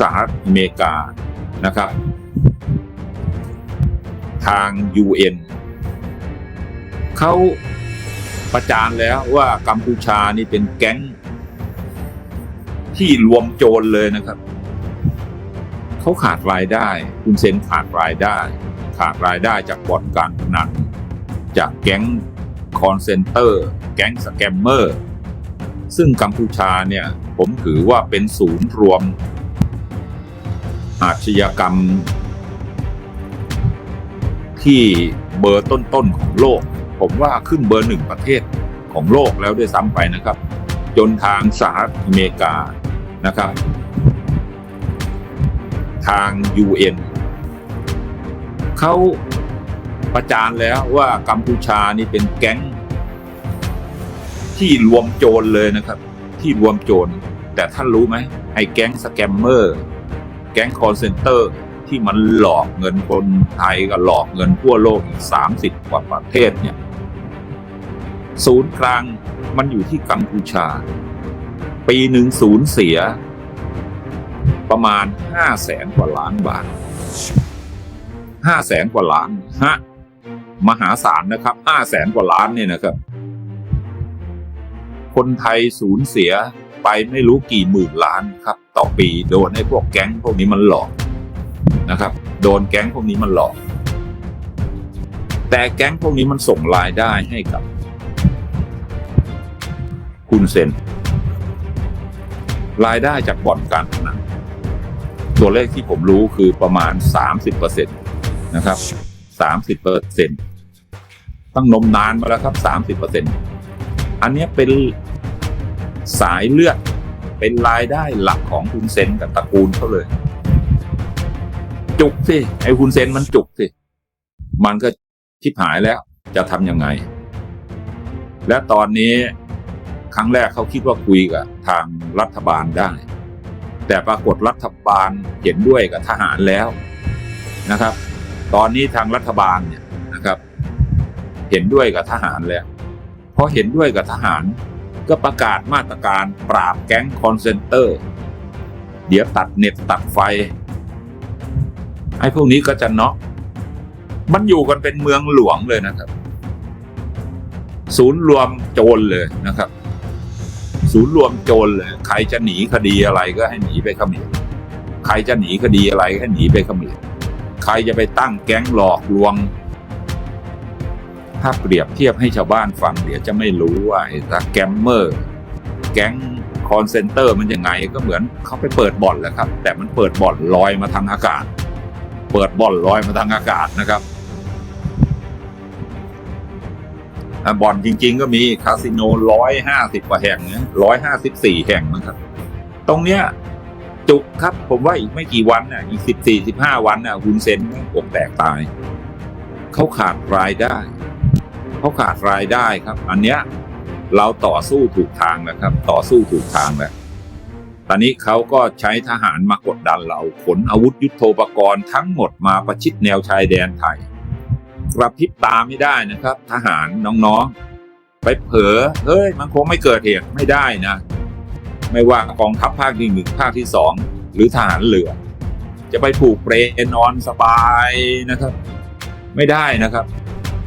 สหรัฐอเมริกานะครับ ทาง UN เขาประจานแล้วว่ากัมพูชานี่เป็นแก๊ง ที่รวมโจรเลยนะครับ เขาขาดรายได้ คุณเซนขาดรายได้ ขาดรายได้จากบ่อนการพนันจากแก๊งคอนเซนเตอร์ แก๊งสแกมเมอร์ ซึ่งกัมพูชาเนี่ย ผมถือว่าเป็นศูนย์รวม อาชญากรรม ที่เบอร์ต้นๆของโลก ผมว่าขึ้นเบอร์หนึ่งประเทศของโลกแล้วด้วยซ้ำไปนะครับ จนทางสหรัฐอเมริกานะครับ ทาง UN เขาประจานแล้วว่ากัมพูชานี่เป็นแก๊ง ที่รวมโจรเลยนะครับ ที่รวมโจรแต่ท่านรู้ไหมไอ้แก๊งสแกมเมอร์ แก๊งคอร์เซนเตอร์ที่มันหลอกเงินคนไทยกับหลอกเงินทั่วโลกอีก30กว่าประเทศเนี่ยศูนย์กลางมันอยู่ที่กัมพูชา ปีหนึ่งศูนย์เสีย ประมาณ5แสนกว่าล้านบาท5แสนกว่าล้านฮะมหาศาลนะครับ5แสนกว่าล้านเนี่ยนะครับ คนไทยสูญเสียไปไม่รู้กี่หมื่นล้านครับ ปี โดนไอ้พวกแก๊งพวกนี้มันหลอกนะครับ โดนแก๊งพวกนี้มันหลอก แต่แก๊งพวกนี้มันส่งรายได้ให้กับ คุณเซนรายได้จากบ่อนการพนันตัวเลขที่ผมรู้คือประมาณ 30%นะครับ 30%ตั้งนมนานมาแล้วครับ 30%อันเนี้เป็นสายเลือด เป็นรายได้หลักของคุณเซนกับตระกูลเขาเลย จุกสิไอ้คุณเซนมันจุกสิมันก็ชิบหายแล้วจะทำยังไง และตอนนี้ครั้งแรกเขาคิดว่าคุยกับทางรัฐบาลได้ แต่ปรากฏรัฐบาลเห็นด้วยกับทหารแล้วนะครับ ตอนนี้ทางรัฐบาลเนี่ยนะครับ เห็นด้วยกับทหารแล้วพอเห็นด้วยกับทหาร ก็ประกาศมาตรการปราบแก๊งคอนเซนเตอร์ เดี๋ยวตัดเน็ตตัดไฟ ไอ้พวกนี้ก็จะเน็อกมันอยู่กันเป็นเมืองหลวงเลยนะครับ ศูนย์รวมโจรเลยนะครับ ศูนย์รวมโจรเลย ใครจะหนีคดีอะไรก็ให้หนีไปเขมรใครจะหนีคดีอะไรก็ให้หนีไปเขมรใครจะไปตั้งแก๊งหลอกลวง ถ้าเปรียบเทียบให้ชาวบ้านฟังเดี๋ยวจะไม่รู้ว่าไอ้สแกมเมอร์ แก๊งคอนเซนเตอร์มันยังไงก็เหมือนเขาไปเปิดบ่อนแหละครับ แต่มันเปิดบ่อนลอยมาทางอากาศ เปิดบ่อนลอยมาทางอากาศนะครับบ่อนจริง ๆ ก็มีคาสิโนร้อยห้าสิบกว่าแห่งนะร้อยห้าสิบสี่แห่งนะครับ ตรงเนี้ยจุกครับผมว่าอีกไม่กี่วันน่ะอีกสิบสี่สิบห้าวันน่ะคุณเซนอกแตกตาย เขาขาดรายได้ เขาขาดรายได้ครับ อันเนี้ยเราต่อสู้ถูกทางแล้วครับ ต่อสู้ถูกทางแล้วตอนนี้เขาก็ใช้ทหารมากดดันเราขนอาวุธยุโทโธปกรณ์ทั้งหมดมาประชิดแนวชายแดนไทยกระพริบตาไม่ได้นะครับ ทหารน้องๆ ไปเผลอเฮ้ยมันคงไม่เกิดเหตุไม่ได้นะ ไม่ว่ากองทัพภาคที่หนึ่งภาคที่สองหรือทหารเรือ จะไปผูกเปรนอนสบายนะครับ ไม่ได้นะครับ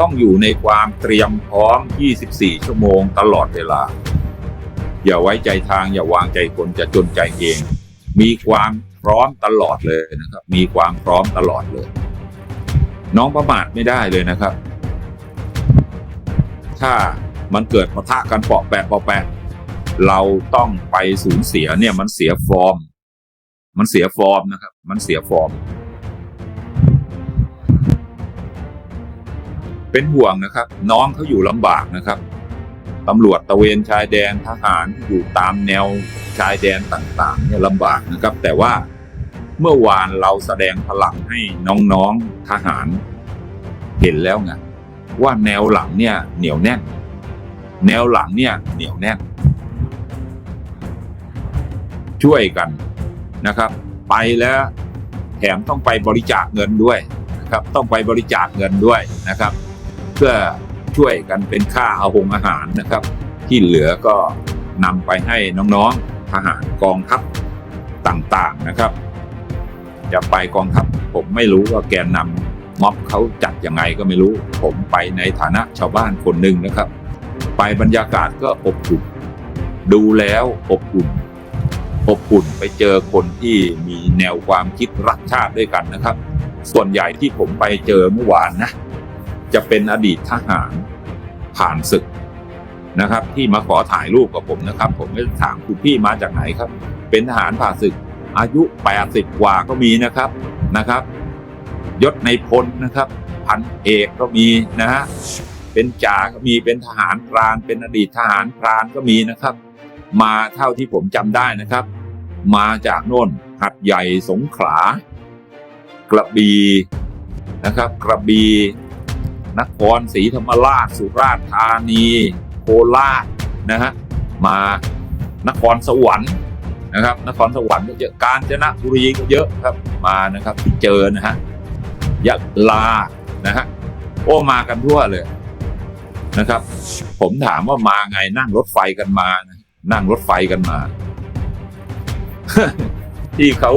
ต้องอยู่ในความเตรียมพร้อม 24 ชั่วโมงตลอดเวลา อย่าไว้ใจทางอย่าวางใจคนจะจนใจเอง มีความพร้อมตลอดเลยนะครับ มีความพร้อมตลอดเลย น้องประมาทไม่ได้เลยนะครับ ถ้ามันเกิดปะทะกันเปาะแปะเปาะแปะเราต้องไปสูญเสียเนี่ยมันเสียฟอร์ม มันเสียฟอร์มนะครับ มันเสียฟอร์ม เป็นห่วงนะครับ น้องเขาอยู่ลำบากนะครับตำรวจตะเวนชายแดนทหารอยู่ตามแนวชายแดนต่างๆเนี่ยลำบากนะครับ แต่ว่าเมื่อวานเราแสดงพลังให้น้องๆทหาร เห็นแล้วไงว่าแนวหลังเนี่ยเหนียวแน่น แนวหลังเนี่ยเหนียวแน่น ช่วยกันนะครับ ไปแล้วแถมต้องไปบริจาคเงินด้วยนะครับ ต้องไปบริจาคเงินด้วยนะครับ พื่อช่วยกันเป็นค่าอาหงอาหารนะครับ ที่เหลือก็นำไปให้น้องๆทหารกองทัพต่างๆนะครับ จะไปกองทัพผมไม่รู้ว่าแกนนำม็อบเขาจัดยังไงก็ไม่รู้ ผมไปในฐานะชาวบ้านคนหนึ่งนะครับ ไปบรรยากาศก็อบอุ่นดูแล้วอบอุ่นอบอุ่นไปเจอคนที่มีแนวความคิดรักชาติด้วยกันนะครับ ส่วนใหญ่ที่ผมไปเจอเมื่อวานนะ จะเป็นอดีตทหารผ่านศึกนะครับ ที่มาขอถ่ายรูปกับผมนะครับ ผมก็ถามคุณพี่มาจากไหนครับ เป็นทหารผ่านศึก อายุ 80 กว่าก็มีนะครับนะครับ ยศในพลนะครับ พันเอกก็มีนะฮะเป็นจ่าก็มีเป็นทหารพราน เป็นอดีตทหารพรานก็มีนะครับ มาเท่าที่ผมจำได้นะครับ มาจากโน่นหัดใหญ่สงขลากระบี่นะครับ กระบี่ นครศรีธรรมราช สุราษฎร์ธานีโคราชนะฮะมานครสวรรค์นะครับนครสวรรค์ก็เยอะกาญจนบุรีก็เยอะครับมานะครับที่เจอนะฮะยะลานะฮะโอ้มากันทั่วเลยนะครับ ผมถามว่ามาไงนั่งรถไฟกันมานะนั่งรถไฟกันมา ที่เขา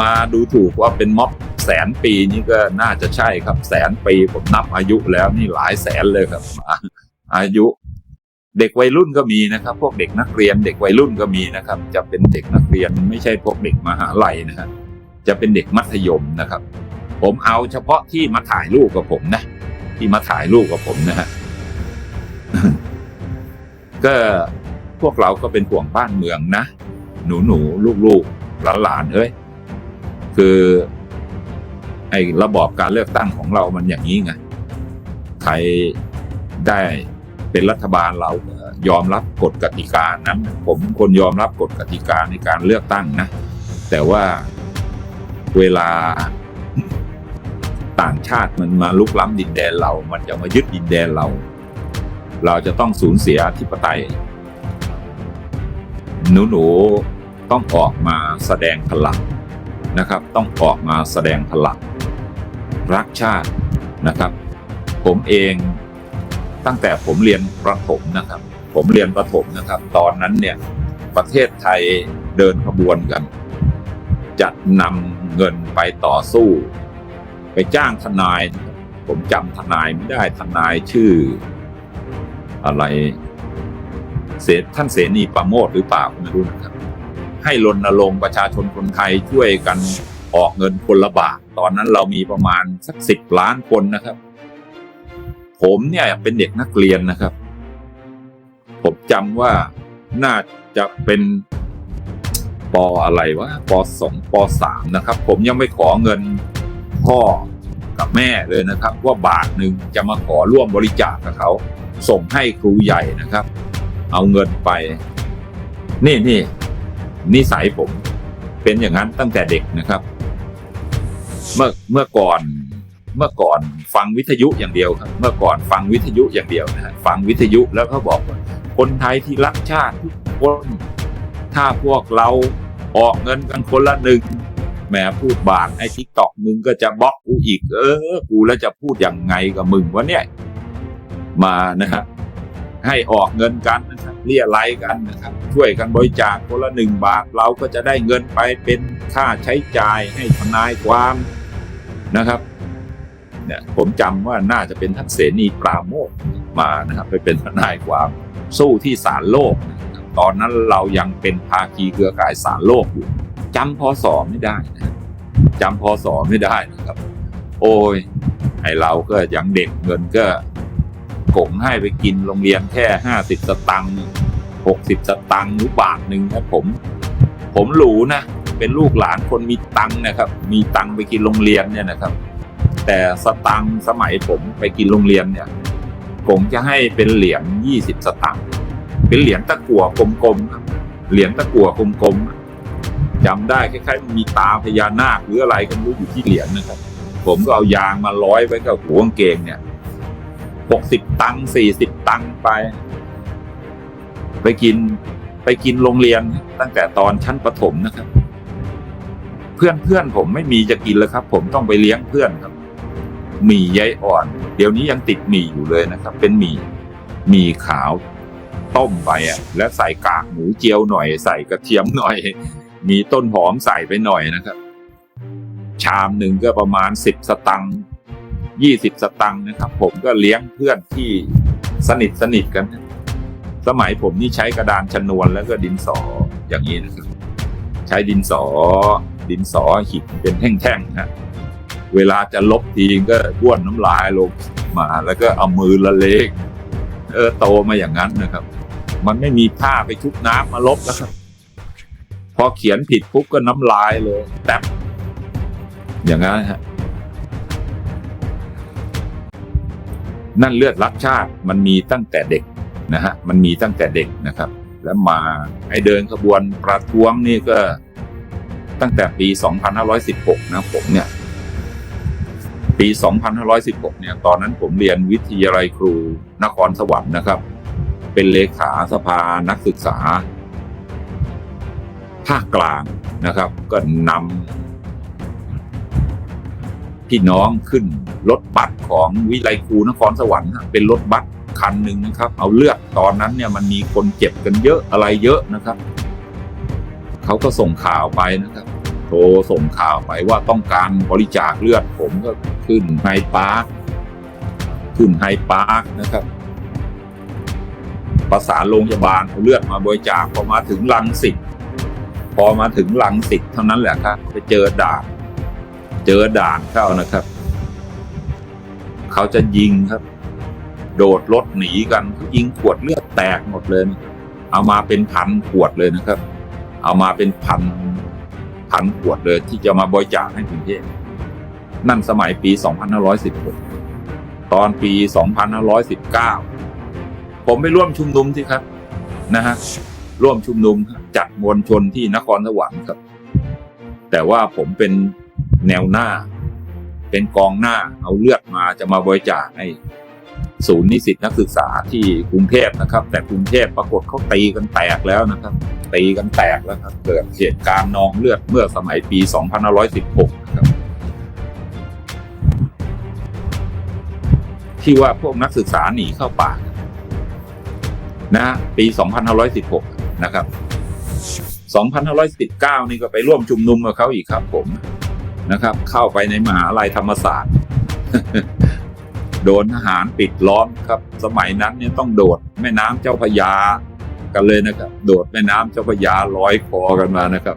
มาดูถูกว่าเป็นม็อบ แสนปีนี่ก็น่าจะใช่ครับ แสนปีผมนับอายุแล้วนี่หลายแสนเลยครับ อายุ เด็กวัยรุ่นก็มีนะครับ พวกเด็กนักเรียน เด็กวัยรุ่นก็มีนะครับ จะเป็นเด็กนักเรียนไม่ใช่พวกเด็กมหาลัยนะครับจะเป็นเด็กมัธยมนะครับ ผมเอาเฉพาะที่มาถ่ายรูปกับผมนะ ที่มาถ่ายรูปกับผมนะฮะก็พวกเราก็เป็นห่วงบ้านเมืองนะ หนูหนูลูกลูกหลานหลานๆเอ้ยคือ ไอ้ระบอบการเลือกตั้งของเรามันอย่างนี้ไงใครได้เป็นรัฐบาลเรายอมรับกฎกติกานั้นผมคนยอมรับกฎกติกาในการเลือกตั้งนะ แต่ว่าเวลาต่างชาติมันมาลุกล้ำดินแดนเรา มันจะมายึดดินแดนเรา เราจะต้องสูญเสียอธิปไตย หนูหนูต้องออกมาแสดงพลังนะครับ ต้องออกมาแสดงพลัง รักชาตินะครับ ผมเองตั้งแต่ผมเรียนประถมนะครับ ผมเรียนประถมนะครับ ตอนนั้นเนี่ยประเทศไทยเดินขบวนกันจะนำเงินไปต่อสู้ ไปจ้างทนาย ผมจำทนายไม่ได้ทนายชื่อ อะไรเสท่านเสนีประโมทหรือเปล่าไม่รู้นะครับ ให้รณรงค์ประชาชนคนไทยช่วยกันออกเงินคนละบาท ตอนนั้นเรามีประมาณสักสิบล้านคนนะครับ ผมเนี่ยเป็นเด็กนักเรียนนะครับ ผมจำว่าน่าจะเป็นปออะไรวะปสองปสามนะครับ ผมยังไม่ขอเงินพ่อกับแม่เลยนะครับ ว่าบาทหนึ่งจะมาขอร่วมบริจาคกับเขา ส่งให้ครูใหญ่นะครับ เอาเงินไป นี่นี่นิสัยผมเป็นอย่างนั้นตั้งแต่เด็กนะครับ เมื่อเมื่อก่อนเมื่อก่อนฟังวิทยุอย่างเดียวครับ เมื่อก่อนฟังวิทยุอย่างเดียวนะฮะฟังวิทยุแล้วเขาบอกว่าคนไทยที่รักชาติทุกคนถ้าพวกเราออกเงินกันคนละหนึ่งแหมพูดบาทไอ้ทิกตอกมึงก็จะบล็อกกูอีก เออ กูแล้วจะพูดยังไงกับมึงวะเนี่ย มานะฮะ ให้ออกเงินกันนะครับเรียไลยกันนะครับ ช่วยกันบริจาคคนละหนึ่งบาท เราก็จะได้เงินไปเป็นค่าใช้จ่ายให้ทนายความนะครับเนี่ยผมจำว่าน่าจะเป็นท่านเสนีปราโมทมานะครับไปเป็นทนายความสู้ที่ศาลโลก ตอนนั้นเรายังเป็นภาคีเครือข่ายศาลโลกอยู่จำพศไม่ได้นะจำพศไม่ได้นะครับ โอ้ยไอเราก็ยังเด็กเงินก็ กงให้ไปกินโรงเรียนแค่ห้าสิบสตังค์หกสิบสตังค์หรือบาทหนึ่งนะผม ผมหรูนะ เป็นลูกหลานคนมีตังค์นะครับ มีตังค์ไปกินโรงเรียนเนี่ยนะครับ แต่สตังค์สมัยผมไปกินโรงเรียนเนี่ยผมจะให้เป็นเหรียญยี่สิบสตังค์เป็นเหรียญตะกั่วกลมๆครับเหรียญตะกั่วกลมๆจำได้คล้ายๆมีตาพญานาคหรืออะไรกันรู้อยู่ที่เหรียญนะครับ ผมก็เอายางมาร้อยไว้กับหัวกางเกงเนี่ย หกสิบตังสี่สิบตังไป ไปกินไปกินโรงเรียนตั้งแต่ตอนชั้นประถมนะครับ เพื่อนเพื่อนผมไม่มีจะกินแล้วครับ ผมต้องไปเลี้ยงเพื่อนครับหมี่ยายอ่อน เดี๋ยวนี้ยังติดหมี่อยู่เลยนะครับ เป็นหมี่หมี่ขาวต้มไปอะ แล้วใส่กากหมูเจียวหน่อย ใส่กระเทียมหน่อย มีต้นหอมใส่ไปหน่อยนะครับ ชามหนึ่งก็ประมาณสิบสตังค์ ยี่สิบสตังค์นะครับ ผมก็เลี้ยงเพื่อนที่สนิทสนิทกัน สมัยผมนี่ใช้กระดานชนวนแล้วก็ดินสออย่างนี้นะครับ ใช้ดินสอ ดินสอหินเป็นแท่งๆฮะเวลาจะลบทีก็บ้วนน้ำลายลงมา แล้วก็เอามือละเลงเออโตมาอย่างนั้นนะครับ มันไม่มีผ้าไปชุบน้ำมาลบแล้วครับ พอเขียนผิดปุ๊บก็น้ำลายเลยแตบอย่างนั้นฮะ นั่นเลือดรักชาติมันมีตั้งแต่เด็กนะฮะมันมีตั้งแต่เด็กนะครับ แล้วมาไอเดินขบวนประท้วงนี่ก็ตั้งแต่ปี 2516 นะผมเนี่ย ปี 2516 เนี่ย ตอนนั้นผมเรียนวิทยาลัยครูนครสวรรค์นะครับ เป็นเลขาสภานักศึกษา ภาคกลางนะครับ ก็นำพี่น้องขึ้น รถบัสของวิไลครูนครสวรรค์เป็นรถบัสคันหนึ่งนะครับ เอาเลือดตอนนั้นเนี่ยมันมีคนเจ็บกันเยอะอะไรเยอะนะครับเขาก็ส่งข่าวไปนะครับโทรส่งข่าวไปว่าต้องการบริจาคเลือดผมก็ขึ้นไฮปาร์คขึ้นไฮปาร์คนะครับ ประสานโรงพยาบาลเอาเลือดมาบริจาคพอมาถึงลังสิตพอมาถึงลังสิตเท่านั้นแหละครับไปเจอด่าน เจอด่านเข้านะครับ เขาจะยิงครับ โดดรถหนีกันเขายิงขวดเลือดแตกหมดเลย เอามาเป็นพันขวดเลยนะครับ เอามาเป็นพันพันขวดเลยที่จะมาบริจาคให้กรุงเทพนั่นสมัยปี 2516 ตอนปี 2519 ผมไปร่วมชุมนุมสิครับนะฮะร่วมชุมนุมจัดมวลชนที่นครสวรรค์ครับ แต่ว่าผมเป็นแนวหน้า เป็นกองหน้าเอาเลือดมาจะมาบริจาคให้ศูนย์นิสิตนักศึกษาที่กรุงเทพนะครับ แต่กรุงเทพปรากฏเขาตีกันแตกแล้วนะครับ ตีกันแตกแล้วครับเกิดเหตุการณ์นองเลือดเมื่อสมัยปี 2516 นะครับ ที่ว่าพวกนักศึกษาหนีเข้าป่านะปี 2516 นะครับ 2519 นี่ก็ไปร่วมชุมนุมกับเขาอีกครับผม นะครับ เข้าไปในมหาลัยธรรมศาสตร์ โดนทหารปิดล้อมครับ สมัยนั้นเนี่ยต้องโดดแม่น้ำเจ้าพยา กันเลยนะครับ โดดแม่น้ำเจ้าพยาลอยคอกันมานะครับ